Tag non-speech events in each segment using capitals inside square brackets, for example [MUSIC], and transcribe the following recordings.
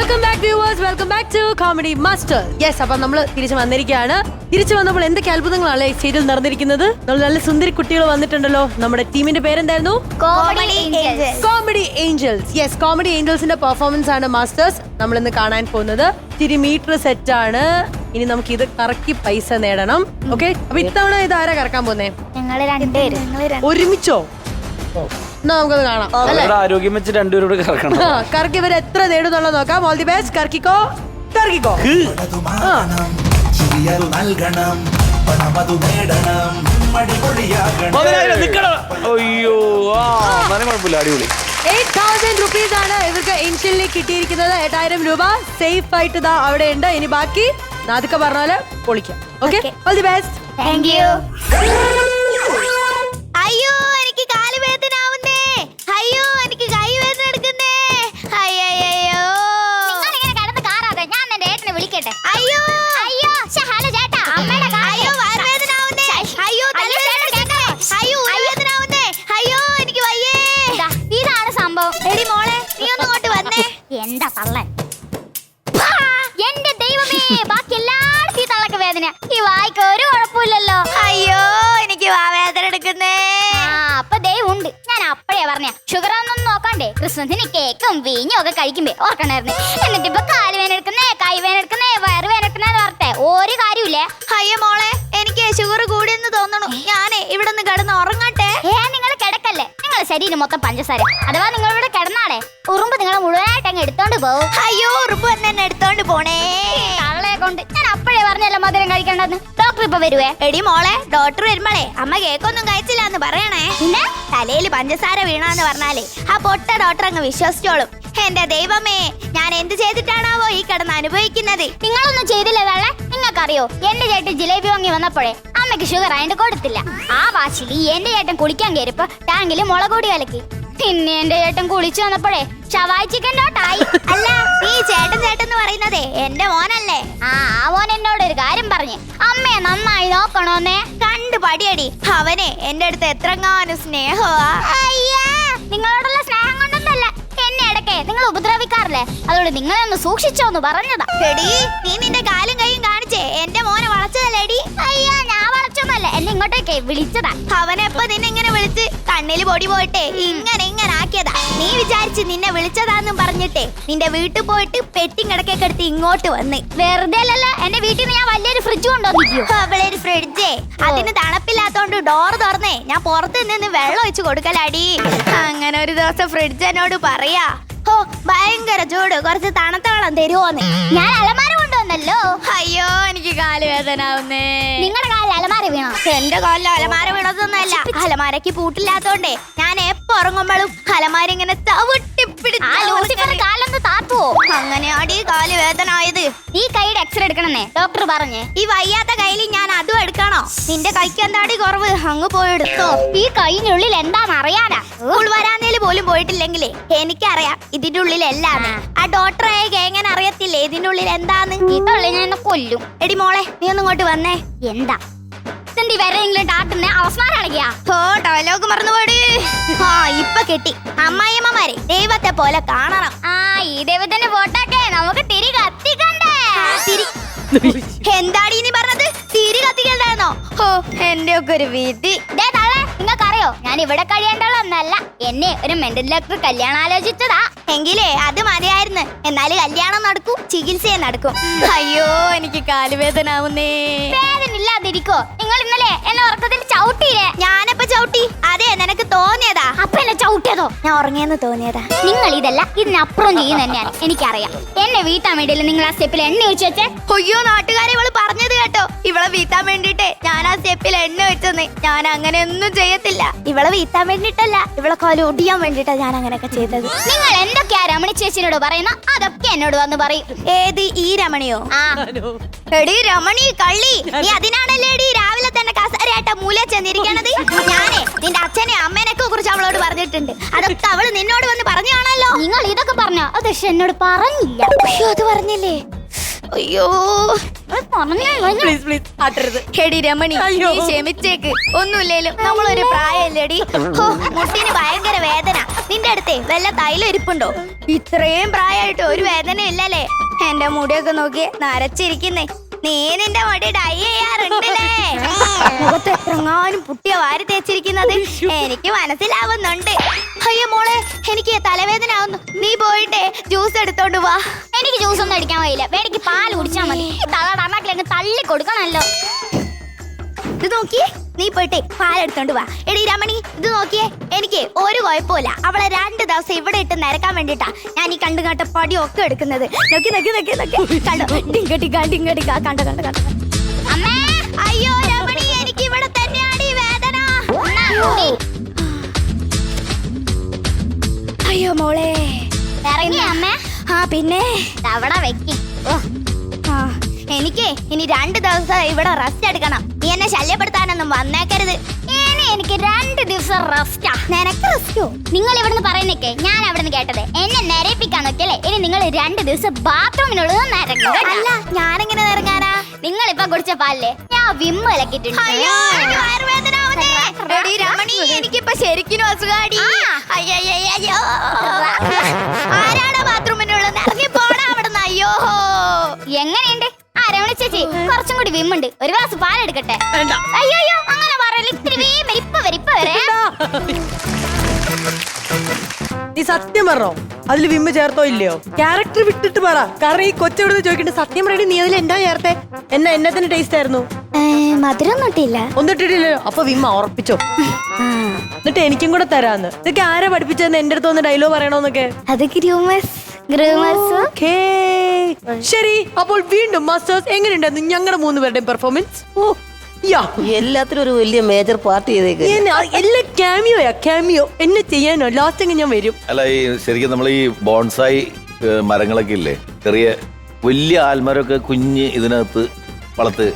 Welcome back viewers welcome back to comedy master yes അപ്പൊ നമ്മൾ തിരിച്ചു വന്നിരിക്കുകയാണ്. തിരിച്ചു വന്നപ്പോൾ എന്തൊക്കെ അത്ഭുതങ്ങളാണ് ഈ സ്റ്റേജിൽ നടന്നിരിക്കുന്നത്? നമ്മൾ നല്ല സുന്ദരി കുട്ടികൾ വന്നിട്ടുണ്ടല്ലോ. നമ്മുടെ ടീമിന്റെ പേരെന്തായിരുന്നു? Comedy angels comedy angels yes comedy ഏഞ്ചൽസിന്റെ performance ആണ് മാസ്റ്റേഴ്സ് നമ്മൾ ഇന്ന് കാണാൻ പോകുന്നത്. ഇത്തിരി മീറ്റർ സെറ്റ് ആണ്. ഇനി നമുക്ക് ഇത് കറക്കി പൈസ നേടണം. ഓക്കെ അപ്പൊ ഇത്തവണ ഇത് ആരാ കറക്കാൻ പോന്നേ രണ്ടുപേരും. ഒരുമിച്ചോ? എന്നാ നമുക്കത് കാണാം അല്ലേ? അവരുടെ ആരോഗ്യം വെച്ച് രണ്ടുപേരോട് കറക്കണം. ആ, [LAUGHS] കറക്കി ഇവർ എത്ര നേടുന്നുള്ളത് നോക്കാം. ഓൾ ദി ബെസ്റ്റ് കറക്കിക്കോ? കറക്കിക്കോ. പണതുമാകണം നൽകണം പണമതു നേടണം നിക്കണം അയ്യോ ആ എന്നാലും കുഴപ്പമില്ല. അടിപൊളി. എയ്റ്റ് തൗസൻഡ് റുപ്പീസ് ആണ് ഇവർക്ക് ഇൻഷ്യലി കിട്ടിയിരിക്കുന്നത്. എട്ടായിരം രൂപ. സേഫ് ആയിട്ട് ഇതാ അവിടെ ഉണ്ട്. ഇനി ബാക്കി നാദിക്ക പറഞ്ഞ പോലെ പൊളിക്കാം. Okay all the best thank you വായിക്ക് ഒരു കുഴപ്പമില്ലല്ലോ. അയ്യോ എനിക്ക് വാവേദന എടുക്കുന്നേ. അപ്പൊ ഉണ്ട്. ഞാൻ അപ്പഴേ പറഞ്ഞ ഷുഗർ ഒന്നും നോക്കണ്ടേ. ക്രിസ്മസിന് കേക്കും വീഞ്ഞും ഒക്കെ കഴിക്കുമ്പേ ഓർക്കണായിരുന്നു എന്നിട്ട് ഇപ്പൊ കാൽ വേന എടുക്കുന്നേ കൈ വേന എടുക്കുന്നേ വയറ് വേന എടുക്കുന്നേന്ന് പറഞ്ഞേ ഒരു കാര്യമില്ലേ അയ്യോ മോളെ എനിക്ക് ഷുഗർ കൂടിയെന്ന് തോന്നണു. ഞാനേ ഇവിടെ നിന്ന് കിടന്ന് ഉറങ്ങട്ടെ. ഏ നിങ്ങൾ കിടക്കല്ലേ? നിങ്ങളെ ശരീരം മൊത്തം പഞ്ചസാര. അഥവാ നിങ്ങൾ ഇവിടെ കിടന്നാടേ ഉറുമ്പ് നിങ്ങളെ മുഴുവനായിട്ട് അങ്ങ് എടുത്തോണ്ട് പോകും അയ്യോ ഉറുമ്പ് തന്നെ എടുത്തോണ്ട് പോണേ. തള്ളയെ കൊണ്ട്. ഞാൻ മധുരം കഴിക്കണ്ടെന്ന് ഡോക്ടർ ഇപ്പൊ വരുവേ? എടി മോളെ ഡോക്ടർ വരുമ്പോളേ അമ്മ കേക്കൊന്നും കഴിച്ചില്ല എന്ന് പറയണേ. പിന്നെ? തലയിൽ പഞ്ചസാര വീണാന്ന് പറഞ്ഞാലേ ആ പൊട്ട ഡോക്ടർ അങ്ങ് വിശ്വസിച്ചോളും. എന്റെ ദൈവമേ ഞാൻ എന്ത് ചെയ്തിട്ടാണാവോ ഈ കിടന്ന് അനുഭവിക്കുന്നത്? നിങ്ങളൊന്നും ചെയ്തില്ല നിങ്ങൾക്കറിയോ എന്റെ ചേട്ടൻ ജിലേബി വാങ്ങി വന്നപ്പോഴേ അമ്മയ്ക്ക് ഷുഗർ അതിന്റെ കൊടുത്തില്ല. ആ വാശിലി എന്റെ ചേട്ടൻ കുളിക്കാൻ കയറിപ്പോ ടാങ്കിൽ മുളകൂടി കലക്കി. പിന്നെ എന്റെ ചേട്ടൻ കുളിച്ചു വന്നപ്പോഴേ ഷവായി ചിക്കൻ ഡോട്ടായി അല്ല ഈ ചേട്ടൻ ചേട്ടൻ എന്ന് പറയുന്നതേ എന്റെ മോനല്ലേ? ആ ആ മോൻ എന്നോട് ഒരു കാര്യം പറഞ്ഞു. അമ്മയെ നന്നായി നോക്കണോന്നേ. കണ്ടു പടിയടി. അവനെ എന്റെ അടുത്ത് എത്രങ്ങാനും സ്നേഹമാ നിങ്ങളോടുള്ള സ്നേഹം കൊണ്ടൊന്നല്ല എന്നെ ഇടയ്ക്ക് നിങ്ങൾ ഉപദ്രവിക്കാറില്ലേ? അതുകൊണ്ട് നിങ്ങളെ ഒന്ന് സൂക്ഷിച്ചോന്ന് പറഞ്ഞതാ. നീ നിന്റെ കാലും കൈയും കാണിച്ചേ എന്റെ മോനെ വളച്ചതല്ലേടി? അയ്യാ ഞാൻ വളച്ചൊന്നല്ല. എന്നെ ഇങ്ങോട്ടേക്ക് വിളിച്ചതാ. അവനെപ്പോ നിന്നെ ഇങ്ങനെ വിളിച്ച് കണ്ണിൽ പൊടി പോയിട്ടെ ഇങ്ങനെ ഇങ്ങനെ ആക്കിയതാ. നീ വിചാരിച്ച് നിന്നെ വിളിച്ചതാന്നും പറഞ്ഞിട്ടെ നിന്റെ വീട്ടിൽ പോയിട്ട് പെട്ടി കിടക്കൊക്കെ എടുത്ത് ഇങ്ങോട്ട് വന്ന്. വെറുതെ അല്ലല്ലോ എന്റെ വീട്ടിൽ നിന്ന് ഞാൻ വലിയൊരു ഫ്രിഡ്ജ് കൊണ്ടുവന്നിരിക്കും ഫ്രിഡ്ജേ അതിന് തണുപ്പില്ലാത്തോണ്ട് ഡോർ തുറന്നേ ഞാൻ പുറത്ത് നിന്ന് വെള്ളം ഒഴിച്ച് കൊടുക്കലാടി. അങ്ങനെ ഒരു ദിവസം ഫ്രിഡ്ജ് എന്നോട് പറയാ ഭയങ്കര ചൂട്. കുറച്ച് തണുത്ത വെള്ളം തരുമോന്ന് ഞാൻ അലമാര കൊണ്ടുവന്നല്ലോ അയ്യോ എനിക്ക് കാൽ വേദന നിങ്ങളുടെ കാലിൽ അലമാര വീണോ? എന്റെ കാലിൽ അലമാര വീണതൊന്നല്ല അലമാരക്ക് പൂട്ടില്ലാത്തോണ്ടേ ഞാൻ എപ്പോ ഉറങ്ങുമ്പോഴും അലമാര ഇങ്ങനെ ചവിട്ടിപ്പിടിച്ച് കാലൊന്ന് താത്തുവോ അങ്ങനെയാടി കാൽ വേദന ആയത് ഈ കൈയുടെ എക്സ്റേ എടുക്കണമെന്നേ? ഡോക്ടർ പറഞ്ഞേ. ഈ വയ്യാത്ത കയ്യിൽ ഞാൻ അതും എടുക്കണോ? നിന്റെ കൈക്ക് എന്താടി കുറവ്? അങ്ങ് പോയെടുത്തോ ഈ കൈയിനുള്ളിൽ എന്താന്ന് അറിയാനാ? സ്കൂൾ വരാന്നേൽ പോലും പോയിട്ടില്ലെങ്കിലേ എനിക്കറിയാം ഇതിന്റെ ഉള്ളിൽ എല്ലാം ആ ഡോക്ടറെ എങ്ങനെ അറിയത്തില്ലേ ഇതിന്റെ ഉള്ളിൽ എന്താന്ന്? ഇതുള്ളിൽ തള്ളി ഞാൻ കൊല്ലും. എടി മോളെ നീ ഒന്നും ഇങ്ങോട്ട് വന്നേ. എന്താ? ഇതെന്തി വരെയെങ്കിലും ടാട്ടുന്ന അവസാനം അടങ്ങിയാ? ഓ ഡയലോഗ് മറന്നുപോടി. ആ ഇപ്പൊ കിട്ടി. അമ്മായിയമ്മമാരെ ദൈവത്തെ പോലെ കാണണം. ആ ഈ ദൈവത്തിന്റെ ഫോട്ടോക്കെ നമുക്ക് തിരി കത്തിക്കണ്ടേ? എന്താടി നീ പറഞ്ഞത്? തിരി കത്തിക്കണ്ടായിരുന്നോ? ഓ എന്റെ ഒക്കെ ഒരു വിധി. നിങ്ങൾക്കറിയോ? ഞാൻ ഇവിടെ കഴിയേണ്ടതൊന്നല്ല. എന്നെ ഒരു മെന്റൽ ഡോക്ടർ കല്യാണം ആലോചിച്ചതാ. എങ്കിലേ അത് മതിയായിരുന്നു. എന്നാൽ കല്യാണം നടക്കും ചികിത്സയെ നടക്കും. അയ്യോ എനിക്ക് കാലുവേദന ആവുന്നേ. ഇല്ലാതിരിക്കോ നിങ്ങൾ ഇന്നലെ എന്നെ ഉറക്കത്തിൽ ചവിട്ടിയില്ലേ? ഞാനപ്പോ ചവിട്ടി. അതെ നിനക്ക് തോന്നിയതാ. അപ്പൊ എന്നെ ചവിട്ടിയതോ? ഞാൻ ഉറങ്ങിയെന്ന് തോന്നിയതാ. നിങ്ങൾ ഇതല്ല ഇതിനപ്പുറം ചെയ്യുന്ന തന്നെയാണ്. എനിക്കറിയാം. എന്നെ വീട്ടാൻ വേണ്ടിയില്ല നിങ്ങൾ ആ സ്റ്റെപ്പിൽ എണ്ണ ഒഴിച്ചു വെച്ചേ? അയ്യോ നാട്ടുകാരെ ഇവൾ പറഞ്ഞത് കേട്ടോ. ഇവളെ വീട്ടാൻ വേണ്ടിട്ട് ഞാൻ ആ സ്റ്റെപ്പിൽ എണ്ണ വെച്ചെന്ന്. ഞാൻ അങ്ങനെ ഒന്നും ചെയ്യത്തില്ല. ഇവളെ വീട്ടാൻ വേണ്ടിട്ടല്ല ഇവളെ കോല ഒടിയാൻ വേണ്ടിട്ടാ ഞാൻ അങ്ങനെയൊക്കെ ചെയ്തത്. നിങ്ങൾ എന്തൊക്കെയാ രമണി ചേച്ചിനോട് പറയുന്ന അതൊക്കെ എന്നോട് വന്ന് പറയും. ഏത് ഈ രമണിയോ? ആ. എടി രമണി കള്ളി നീ അതിനാണല്ലേ എടി രാവിലെ തന്നെ കസേരയായിട്ട് മൂല ചെന്നിരിക്കണത്? ഞാനേ നിന്റെ അച്ഛനെ അമ്മേനൊക്കെ കുറിച്ച് അവളോട് പറഞ്ഞിട്ടുണ്ട്. അതൊക്കെ അവൾ നിന്നോട് വന്ന് പറഞ്ഞാണല്ലോ. നിങ്ങൾ ഇതൊക്കെ പറഞ്ഞോ അത് പക്ഷെ എന്നോട് പറഞ്ഞില്ല. അയ്യോ അത് പറഞ്ഞില്ലേ? അയ്യോ. പ്ലീസ് പ്ലീസ് ആട്ടരുത്. എടി രമണി ക്ഷമിച്ചേക്ക്. ഒന്നുമില്ലേലും നമ്മളൊരു പ്രായമല്ലേടി ഹോ, മുട്ടിന് ഭയങ്കര വേദന. നിന്റെ അടുത്തേ വല്ല തൈലം ഇരിപ്പുണ്ടോ? ഇത്രയും പ്രായമായിട്ട് ഒരു വേദന ഇല്ലല്ലേ? എന്റെ മുടിയൊക്കെ നോക്കി നരച്ചിരിക്കുന്നേ. നീ നിന്റെ മുടി ഡൈ ചെയ്യാറുണ്ടല്ലേ? മുഖത്ത് എത്രങ്ങാനും പുട്ടിയ വാരി തേച്ചിരിക്കുന്നത്. എനിക്ക് മനസ്സിലാവുന്നുണ്ട്. അയ്യോ മോളെ എനിക്ക് തലവേദന ആവുന്നു. നീ പോയിട്ടേ ജ്യൂസ് എടുത്തോണ്ട് വാ. എനിക്ക് ജ്യൂസ് ഒന്നും അടിക്കാൻ കഴിയില്ല വേടിക്ക് പാൽ കുടിച്ചാൽ മതി. തള്ളടണ്ണാക്കിലങ്ങ് തള്ളി കൊടുക്കണല്ലോ ഇത് നോക്കിയേ. നീ പോയിട്ടെ പാലെടുത്തോണ്ട് വാ. എടി രമണി ഇത് നോക്കിയേ എനിക്ക് ഒരു കുഴപ്പമില്ല അവളെ രണ്ട് ദിവസം ഇവിടെ ഇട്ട് നിരക്കാൻ വേണ്ടിട്ടാ ഞാൻ ഈ കണ്ടു കണ്ട ഒക്കെ എടുക്കുന്നത്. നോക്കി നോക്കി നോക്കി നോക്കി. കണ്ടോ? ഡിങ്ക ഡിങ്ക ഡിങ്ക ഡിങ്ക കണ്ടോ കണ്ടോ കണ്ടോ അമ്മേ! അയ്യോ രമണി എനിക്ക് ഇവിടെ തന്നെയാണ് ഈ വേദന. അയ്യോ. മോളെ. ഇറങ്ങി അമ്മേ? ആ പിന്നെ? അവിടെ വെക്കി. ആ എനിക്ക് ഇനി രണ്ട് ദിവസം ഇവിടെ റെസ്റ്റ് എടുക്കണം. നീ എന്നെ ശല്യപ്പെടുത്താനൊന്നും വന്നേക്കരുത്. ഇനി എനിക്ക് രണ്ട് ദിവസം റെസ്റ്റാ നിനക്ക് റെസ്റ്റോ നിങ്ങൾ ഇവിടുന്ന് പറയുന്നേക്കെ ഞാൻ അവിടുന്ന് കേട്ടത്. എന്നെ നിരയിപ്പിക്കാൻ നോക്കിയല്ലേ? ഇനി നിങ്ങൾ രണ്ട് ദിവസം ബാത്റൂമിനുള്ളത് നിരങ്ങും അല്ല ഞാനെങ്ങനെ നിറങ്ങാനാ? നിങ്ങൾ ഇപ്പൊ കുടിച്ച പാലില്ലേ ഞാൻ വിമ്മ ഇലക്കിട്ടുണ്ട് രമണി എനിക്കിപ്പോ ശരിക്കും അസുഖാടി. അയ്യോ വിമ്മുണ്ട് ഒരു ഗ്ലാസ് പാലെടുക്കട്ടെ വേണ്ട. അയ്യോ അയ്യോ അങ്ങനെ പറയല്ല? ഇത്തിരി വീം വരും ഇപ്പൊ വരും ഇപ്പൊ വരെ. നീ സത്യം പറഞ്ഞോ? അതിൽ വിമ്മ് ചേർത്തോ ഇല്ലയോ? ക്യാരക്ടർ വിട്ടിട്ട് പറ. കാരണം ഈ കൊച്ചെവിടുന്ന് ചോദിക്കണ്ട സത്യം പറയണേ നീ അതിൽ എന്താ ചേർത്തേ? എന്നാ എന്നത്തിന് ടേസ്റ്റ് ആയിരുന്നു? മധുരം ഒന്നിട്ടില്ല ഒന്നിട്ടിട്ടില്ലല്ലോ അപ്പൊ വിമ്മ ഉറപ്പിച്ചോ? എന്നിട്ട് എനിക്കും കൂടെ തരാന്ന്. ഇതൊക്കെ ആരാ പഠിപ്പിച്ചതെന്ന് എന്റെ അടുത്ത് ഒന്ന് ഡയലോഗ് പറയണോന്നൊക്കെ അത് ഗ്രൂമസ് ഓക്കേ. ശരി അപ്പോൾ വീണ്ടും മാസ്റ്റേഴ്സ് എങ്ങനെയുണ്ടായിരുന്നു ഞങ്ങളുടെ മൂന്ന് പേരുടെയും പെർഫോമൻസ് ഓ യാ. എല്ലാത്തിനും ഒരു വലിയ മേജർ പാർട്ടി ചെയ്തേക്ക്. എല്ലാ ക്യാമിയോയാ ക്യാമിയോ എന്നെ ചെയ്യാനോ? ലാസ്റ്റ് അങ്ങ് ഞാൻ വരും? അല്ല ഈ ശരിക്കും നമ്മൾ ഈ ബോൺസായി മരങ്ങളൊക്കെ ഇല്ലേ? ചെറിയ വലിയ ആൽമരമൊക്കെ കുഞ്ഞ് ഇതിനകത്ത് വളർത്ത്.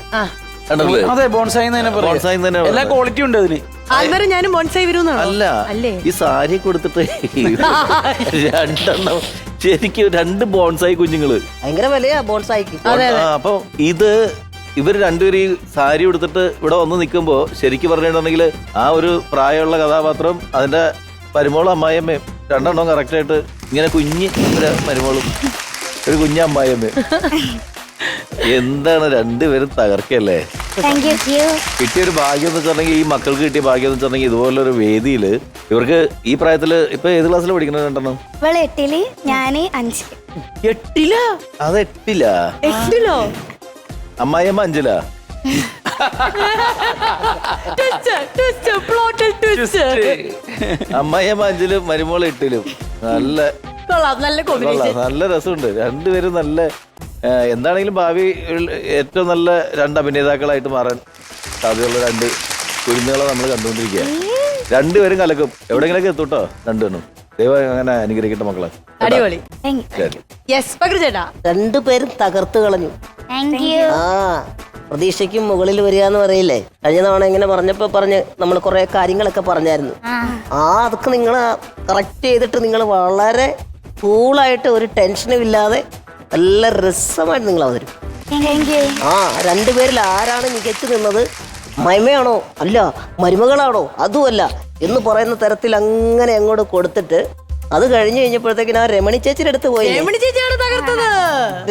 അതെ ബോൺസായി. ബോൺസായി എന്ന് എല്ലാ. ക്വാളിറ്റി ഉണ്ട് അതിന് ആൽമരം ഞാനും ബോൺസായി വരുന്നാണോ അല്ല അല്ലേ? ഈ സാരി കൊടുത്തിട്ട് [LAUGHS] രണ്ടെണ്ണം ശരിക്കും രണ്ട് ബോൺസായി കുഞ്ഞുങ്ങൾ. ഭയങ്കര വിലയാ ബോൺസായിക്ക്. അപ്പൊ ഇത് ഇവർ രണ്ടുപേര് ഈ സാരി എടുത്തിട്ട് ഇവിടെ വന്ന് നിൽക്കുമ്പോ ശരിക്കും പറഞ്ഞിട്ടുണ്ടെങ്കിൽ ആ ഒരു പ്രായമുള്ള കഥാപാത്രം അതിന്റെ മരുമോളും അമ്മായിയമ്മയും രണ്ടെണ്ണം കറക്റ്റ് ആയിട്ട് ഇങ്ങനെ കുഞ്ഞ് ഒരു മരുമോളും ഒരു കുഞ്ഞ അമ്മായിയമ്മയും. [LAUGHS] എന്താണ് രണ്ടുപേരും തകർക്കല്ലേ? താങ്ക് യു കിട്ടിയ ഒരു ഭാഗ്യം എന്ന് വെച്ചിട്ടുണ്ടെങ്കിൽ ഈ മക്കൾക്ക് കിട്ടിയ ഭാഗ്യം എന്ന് വെച്ചിട്ടുണ്ടെങ്കിൽ ഇതുപോലൊരു വേദിയിൽ ഇവർക്ക് ഈ പ്രായത്തിൽ ഇപ്പൊ ഏത് ക്ലാസ്സിൽ പഠിക്കുന്നത് രണ്ടെണ്ണം? ഇവൾ എട്ടിൽ ഞാൻ അഞ്ചിൽ. എട്ടിലാ? അത് എട്ടില്ല എട്ടിലോ? അമ്മായിയമ്മ അഞ്ചില. അമ്മായിയമ്മ അഞ്ചിലും മരുമോൾ എട്ടിലും. നല്ല നല്ല കൊള്ളാം കോമ്പിനേഷൻ നല്ല രസമുണ്ട്. രണ്ടുപേരും നല്ല എന്താണെങ്കിലും ഭാവി ഏറ്റവും നല്ല രണ്ട് അഭിനേതാക്കളായിട്ട് മാറാൻ സാധ്യതയുള്ള രണ്ട് കുരുന്നുകളെ നമ്മൾ കണ്ടുകൊണ്ടിരിക്കുക രണ്ടുപേരും കലക്കും. എവിടെങ്കിലൊക്കെ എത്തൂട്ടോ രണ്ടുപേരും. ദൈവം അങ്ങനെ അനുഗ്രഹിക്കട്ടെ മക്കളെ. അടിപൊളി. യെസ് ചേട്ടാ. രണ്ടുപേരും തകർത്ത് കളഞ്ഞു. ആ പ്രതീക്ഷയ്ക്കും മുകളിൽ വരിക എന്ന് പറയില്ലേ? കഴിഞ്ഞ തവണ ഇങ്ങനെ പറഞ്ഞപ്പോ പറഞ്ഞ് നമ്മൾ കുറെ കാര്യങ്ങളൊക്കെ പറഞ്ഞായിരുന്നു. ആ. അതൊക്കെ നിങ്ങൾ കറക്റ്റ് ചെയ്തിട്ട് നിങ്ങൾ വളരെ കൂളായിട്ട് ഒരു ടെൻഷനും ഇല്ലാതെ നല്ല രസമായിട്ട് നിങ്ങൾ അവതരും താങ്ക് യു ആ രണ്ടുപേരിൽ ആരാണ് മികച്ചു നിന്നത്? മൈമയാണോ? അല്ല മരുമകളാണോ? അതുമല്ല. എന്ന് പറയുന്ന തരത്തിൽ അങ്ങനെ അങ്ങോട്ട് കൊടുത്തിട്ട് അത് കഴിഞ്ഞു കഴിഞ്ഞപ്പോഴത്തേക്കിന് ആ രമണി ചേച്ചിയുടെ അടുത്ത് പോയി. രമണി ചേച്ചിയാണ് തകർത്തത്.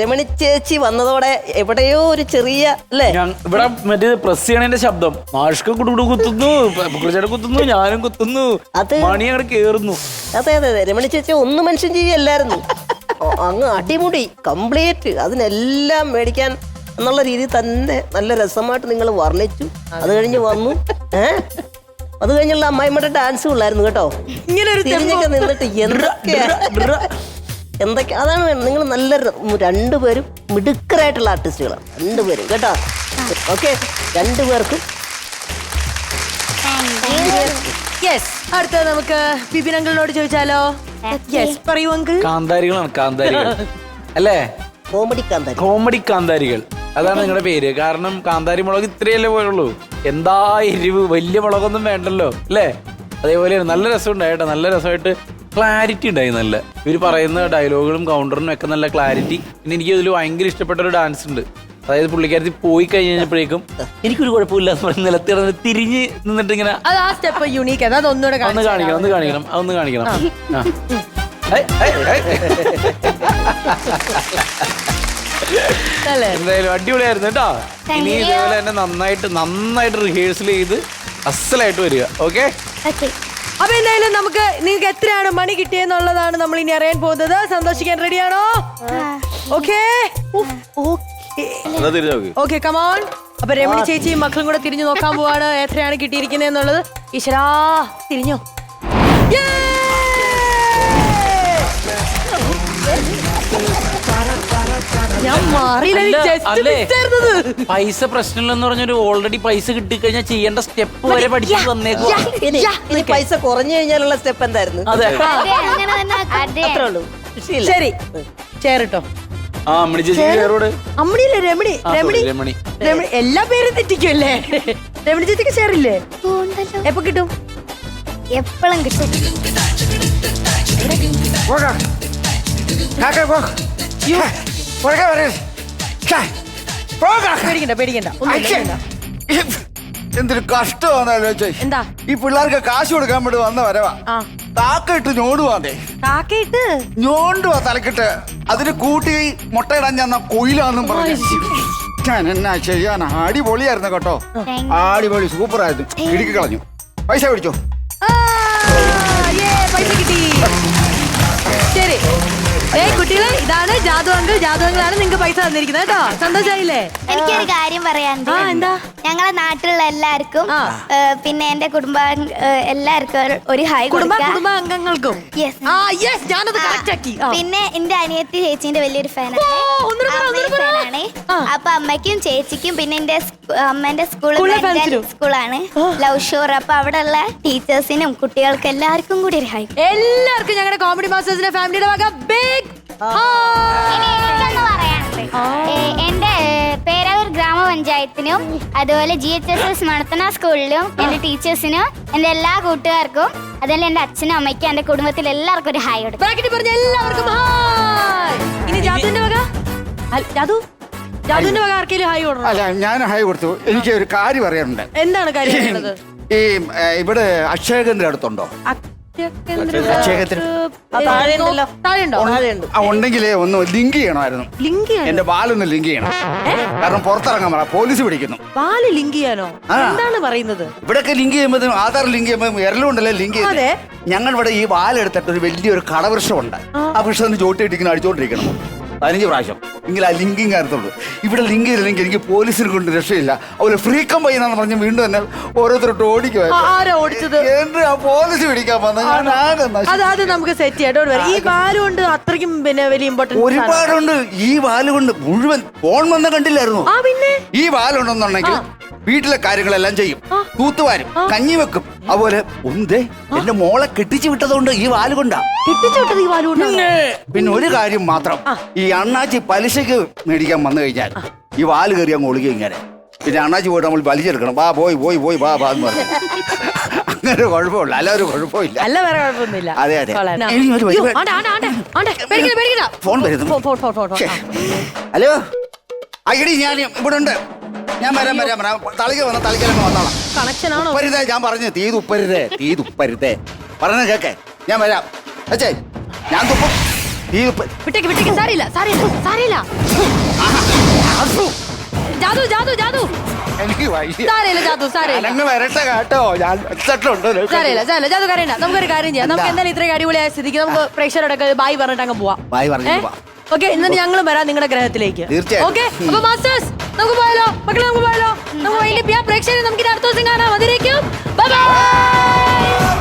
രമണി ചേച്ചി വന്നതോടെ എവിടെയോ ഒരു ചെറിയ അല്ലേ? ഞാൻ- ഇവിടെ മറ്റേ പ്രസ് ചെയ്യണതിന്റെ ശബ്ദം. മാഷ്ക കുടുകുടു കുത്തുന്നു പുക്കുളിച്ചേട്ടൻ കുത്തുന്നു ഞാനും കുത്തുന്നു. അത് മണി അങ്ങോട്ട് കേറുന്നു. അതെ അതെ അതെ. രമണി ചേച്ചി ഒന്നും മനുഷ്യൻ ചെയ്യല്ലായിരുന്നു അങ്ങ് അടിമുടി കംപ്ലീറ്റ് അതിനെല്ലാം മേടിക്കാൻ എന്നുള്ള രീതിയിൽ തന്നെ നല്ല രസമായിട്ട് നിങ്ങൾ വർണിച്ചു. അത് കഴിഞ്ഞ് വന്നു. ഏ? അത് കഴിഞ്ഞുള്ള അമ്മായിമ്മയുടെ ഡാൻസ് ഉള്ളായിരുന്നു കേട്ടോ. ഇങ്ങനെ ഒരു തിരിഞ്ഞൊക്കെ നിന്നിട്ട് എന്തൊക്കെയാ? എന്തൊക്കെ അതാണ് നിങ്ങൾ നല്ല രണ്ടുപേരും മിടുക്കരായിട്ടുള്ള ആർട്ടിസ്റ്റുകളാണ് രണ്ടുപേരും കേട്ടോ. ഓക്കെ? രണ്ടുപേർക്കും യെസ് അടുത്തത് നമുക്ക് ബിപിൻ ചോദിച്ചാലോ? യെസ് പറയൂ അങ്കിൾ കാന്താരികളാണ് കാന്താരികൾ. അല്ലേ? കോമഡി കാന്താരി. കോമഡി കാന്താരികൾ. അതാണ് നിങ്ങളുടെ പേര്. കാരണം കാന്താരി മുളക് ഇത്രയല്ലേ പോയുള്ളൂ. എന്താ എരിവ്? വലിയ മുളകൊന്നും വേണ്ടല്ലോ. അല്ലേ? അതേപോലെ നല്ല രസമുണ്ടായി കേട്ടോ. നല്ല രസമായിട്ട് ക്ലാരിറ്റി ഉണ്ടായി നല്ല. ഇവർ പറയുന്ന ഡയലോഗുകളും കൗണ്ടറിനും ഒക്കെ നല്ല ക്ലാരിറ്റി പിന്നെ എനിക്ക് അതിൽ ഭയങ്കര ഇഷ്ടപ്പെട്ട ഒരു ഡാൻസ് ഉണ്ട്. അതായത് പുള്ളിക്കാരത്തി പോയി കഴിഞ്ഞപ്പോഴേക്കും എനിക്കൊരു കുഴപ്പമില്ല എന്ന് പറഞ്ഞ് നിലത്ത് കിടന്ന് തിരിഞ്ഞ് നിന്നിട്ട് ഇങ്ങനെ അത് ആ സ്റ്റെപ്പ് യുണീക്ക് അത് ഒന്നുകൂടെ ഒന്ന് കാണിക്കണം ഒന്ന് കാണിക്കണം അതൊന്ന് കാണിക്കണം. ആ. ഏയ്, ഏയ്, ഏയ്. അല്ലേ? എന്തായാലും അടിപൊളിയായിരുന്നു കേട്ടോ. ഇനി ഇതേപോലെ തന്നെ നന്നായിട്ട് നന്നായിട്ട് റിഹേഴ്സൽ ചെയ്ത് അസലായിട്ട് വരിക ഓക്കെ ഓക്കെ അപ്പൊ എന്തായാലും നമുക്ക് നിങ്ങൾക്ക് എത്രയാണ് മണി കിട്ടിയെന്നുള്ളതാണ് നമ്മൾ ഇനി അറിയാൻ പോകുന്നത്. സന്തോഷിക്കാൻ റെഡിയാണോ ഓക്കേ ഓക്കേ ഓക്കെ കമോൺ അപ്പൊ രമണി ചേച്ചിയും മക്കളും കൂടെ തിരിഞ്ഞു നോക്കാൻ പോവാണ്. എത്രയാണ് കിട്ടിയിരിക്കുന്നത് എന്നുള്ളത്? ഈശ്വരാ തിരിഞ്ഞോ! ഞാൻ മാറിയില്ല. പൈസ പ്രശ്നമില്ലെന്ന് പറഞ്ഞൊരു ഓൾറെഡി പൈസ കിട്ടിക്കഴിഞ്ഞാൽ ചെയ്യേണ്ട സ്റ്റെപ്പ് വരെ പഠിച്ചു ഇനി പൈസ കുറഞ്ഞു കഴിഞ്ഞാലുള്ള സ്റ്റെപ്പ് എന്തായിരുന്നു? അതെ. അങ്ങനെ തന്നെ അത്രേ ഉള്ളൂ. വിഷയമില്ല ശരി ചേർട്ടോ ആ അമ്മണി ചേച്ചി കയറോട്? അമ്മണിയില്ലേ? രമണി ആ, sorry, രമണി. രമണി. രമണി എല്ലാ പേരും തെറ്റിക്കുമല്ലേ രമണി ചേച്ചിക്ക് ഷെയറില്ലേ ഉണ്ടല്ലോ. എപ്പൊ കിട്ടും? എപ്പോഴും കിട്ടും. പേടിക്കണ്ട പേടിക്കണ്ട. ഒന്നുമില്ല, ഒന്നുമില്ല. എന്തൊരു കഷ്ടമാണെന്ന് ചേച്ചി എന്താ? ഈ പിള്ളേർക്ക് കാശ് കൊടുക്കാൻ വേണ്ടി വന്ന വരവാ. ആ. താക്കിട്ട് ഞോണ്ടുവാന്നേ കാക്കയിട്ട്? ഞോണ്ടുവാ തലക്കിട്ട്. അതിന് കൂട്ടി മുട്ടയിടാൻ ഞാൻ കൊയിലാന്നും പറഞ്ഞു. ഞാൻ എന്നാ ചെയ്യാൻ അടിപൊളിയായിരുന്നു കേട്ടോ. അടിപൊളി സൂപ്പർ ആയിരുന്നു ഇടുക്കി കളഞ്ഞു. പൈസ പിടിച്ചോ ആ, പൈസ കിട്ടി. ശരി. ഏ കുട്ടികളെ ഇതാണ് ജാതു അങ്കിൾ. ജാതു അങ്കിളാണ് നിങ്ങൾക്ക് പൈസ തന്നിരിക്കുന്നത് കേട്ടോ. സന്തോഷായില്ലേ? എനിക്കൊരു കാര്യം പറയാനുണ്ട് ആ, എന്താ? ഞങ്ങളെ നാട്ടിലുള്ള എല്ലാവർക്കും ആ. പിന്നെ എന്റെ കുടുംബ എല്ലാവർക്കും ഒരു- ഹൈ ഹായ് കുടുംബ കൊടുക്കാം. കുടുംബ അംഗങ്ങൾക്കും Yes. ആ യെസ് ഞാനത് കറക്റ്റ് ആക്കി. ആ. പിന്നെ എന്റെ അനിയത്തി ചേച്ചിന്റെ വലിയൊരു ഫാനാണ് ഓ, ഒന്നുകൂടെ പറ, ഒന്നുകൂടെ പറ. ഫാനാണ് ആ. അപ്പൊ അമ്മയ്ക്കും ചേച്ചിക്കും പിന്നെ എന്റെ സ്കൂ- അമ്മേന്റെ സ്കൂളിലെ. സ്കൂളാണ്. ലവ് ഷോർ അപ്പൊ അവിടെ ഉള്ള ടീച്ചേഴ്സിനും കുട്ടികൾക്കും എല്ലാവർക്കും കൂടി ഒരു ഹൈ എല്ലാവർക്കും ഞങ്ങളുടെ കോമഡി മാസ്റ്റേഴ്സിന്റെ ഫാമിലിയുടെ വക ബിഗ് എന്റെ പേരാവൂർ ഗ്രാമപഞ്ചായത്തിനും അതുപോലെ G H S S Manathana സ്കൂളിലും എന്റെ ടീച്ചേഴ്സിനും എന്റെ എല്ലാ കൂട്ടുകാർക്കും അതുപോലെ എന്റെ അച്ഛനും അമ്മയ്ക്കും എന്റെ കുടുംബത്തിൽ എല്ലാവർക്കും ഒരു ഹായ് കൊടുക്കും. ബ്രാക്കറ്റിൽ പറഞ്ഞ എല്ലാവർക്കും ഹായ്. ഇനി ജാതുവിന്റെ വക? അൽ- ജാതു? ജാതുവിന്റെ വക ആർക്കെങ്കിലും ഹായ് കൊടുക്കണം? അല്ല ഞാൻ ഹായ് കൊടുത്തു. എനിക്ക് ഒരു കാര്യം അറിയാനുണ്ട്. എന്താണ് കാര്യം ഈ ഏ, ഇവിടെ കേന്ദ്രം അടുത്തുണ്ടോ? ഉണ്ടെങ്കിലേ ഒന്ന് ലിങ്ക് ചെയ്യണമായിരുന്നു. ലിങ്ക് എന്റെ ബാലൊന്ന് ലിങ്ക് ചെയ്യണം. കാരണം പുറത്തിറങ്ങാൻ പറ പോലീസ് പിടിക്കുന്നു. ബാൽ ലിങ്ക് ചെയ്യാനോ? എന്താണ് പറയുന്നത്? ഇവിടെയൊക്കെ ലിങ്ക് ചെയ്യുമ്പോൾ ആധാർ ലിങ്ക് ചെയ്യുമ്പോൾ എല്ലാം ഉണ്ടല്ലേ ലിങ്ക് അതെ. ചെയ്യുന്നത്? ഞങ്ങൾ ഇവിടെ ഈ വാലെടുത്തിട്ട് ഒരു വലിയൊരു കടവൃക്ഷമുണ്ട്. ആ. വൃക്ഷം ചോട്ടിട്ടിങ്ങനെ അടിച്ചോണ്ടിരിക്കണം പതിനഞ്ച് പ്രാവശ്യം. എങ്കിൽ ആ ലിങ്കിങ് ആയിരുന്നുള്ളൂ ഇവിടെ ലിങ്ക് ചെയ്തില്ലെങ്കിൽ എനിക്ക് പോലീസിനെ കൊണ്ട് രക്ഷയില്ല. അതുപോലെ ഫ്രീക്കം പയ്യെന്നാന്ന് പറഞ്ഞ് വീണ്ടും തന്നെ ഓരോരുത്തരോട്ട് ഓടിക്കുവായിരുന്നു. എന്റെ ആ പോലീസ് പിടിക്കാൻ വന്ന ഞാൻ ആകെ നശിച്ചു. അത് അത് നമുക്ക് സെറ്റ് ചെയ്യാം. ഈ കൊണ്ട് അത്രയ്ക്കും പിന്നെ വലിയ ഇമ്പോർട്ടൻസ് ഒരുപാടുണ്ട്. ഈ വാൽ കൊണ്ട് മുഴുവൻ ഫോൺ വന്ന കണ്ടില്ലായിരുന്നു. ആ പിന്നെ? ഈ വാലുണ്ടെന്നുണ്ടെങ്കിൽ വീട്ടിലെ കാര്യങ്ങളെല്ലാം ചെയ്യും. തൂത്തുവാരും കഞ്ഞി വെക്കും അതുപോലെ ഉന്തേ എന്റെ മോളെ കെട്ടിച്ചു വിട്ടതുകൊണ്ട് ഈ വാൽ കൊണ്ടാ. കിട്ടിച്ചു വിട്ടത് ഈ വാൽ കൊണ്ടാണ്? പിന്നെ. ഒരു കാര്യം മാത്രം. ഈ അണ്ണാച്ചി പലിശക്ക് മേടിക്കാൻ വന്നു കഴിഞ്ഞാൽ ഈ വാൽ കയറി അങ്ങ് ഒളുകി ഇങ്ങനെ. പിന്നെ അണ്ണാച്ചി പോയിട്ട് നമ്മൾ വലിച്ചെടുക്കണം. വാ പോയി പോയി പോയി വാ വാ എന്ന് പറഞ്ഞു അങ്ങനെ കുഴപ്പമില്ല. അല്ല ഒരു കുഴപ്പമില്ല. അല്ല വേറെ കുഴപ്പമൊന്നുമില്ല. അതെ, അതെ. ഫോൺ വരുന്നു. ഹലോ? അയ്യടി ഞാൻ ഇവിടെ ഉണ്ട്. ഞാൻ വരാം വരാം വരാം. തളിക വന്ന തളിക്കലങ്ങ് വന്നോളാം. ഉപ്പരുതേ ഞാൻ പറഞ്ഞു തീ തുപ്പരുതേ തീ തുപ്പരുതേ പറഞ്ഞ കേക്കെ. ഞാൻ വരാം. അച്ഛേ ഞാൻ തുപ്പും. തീ തുപ്പ വിട്ടേക്ക് വിട്ടേക്ക്. സാരില്ല സാരില്ല സാരില്ല ജാതു ജാതു ജാതു എനിക്ക് വയ്യ. സാരയില്ല ജാതു സാരയില്ല. അനങ്ങ് വരട്ടെ കേട്ടോ. ഞാൻ വെച്ചിട്ടുണ്ട് സാരയില്ല സാരയില്ല. ജാതു കരയണ്ട നമുക്കൊരു കാര്യം ചെയ്യാം. നമുക്ക് എന്തായാലും ഇത്രയും അടിപൊളിയായ സ്ഥിതിക്ക് നമുക്ക് പ്രേക്ഷകരോടൊക്കെ ബായ് പറഞ്ഞിട്ട് അങ്ങ് പോവാം. ബായ്. ഓക്കെ എന്നിട്ട് ഞങ്ങളും വരാം നിങ്ങളുടെ ഗ്രഹത്തിലേക്ക്. തീർച്ചയായും. ഓക്കെ അപ്പൊ മാസ്റ്റേഴ്സ് നമുക്ക് പോയാലോ? മക്കളെ നമുക്ക് പോയാലോ? നമുക്ക് പ്രേക്ഷകരെ നമുക്ക് അടുത്ത ദിവസം കാണാം. അതിലേക്കും ബൈ.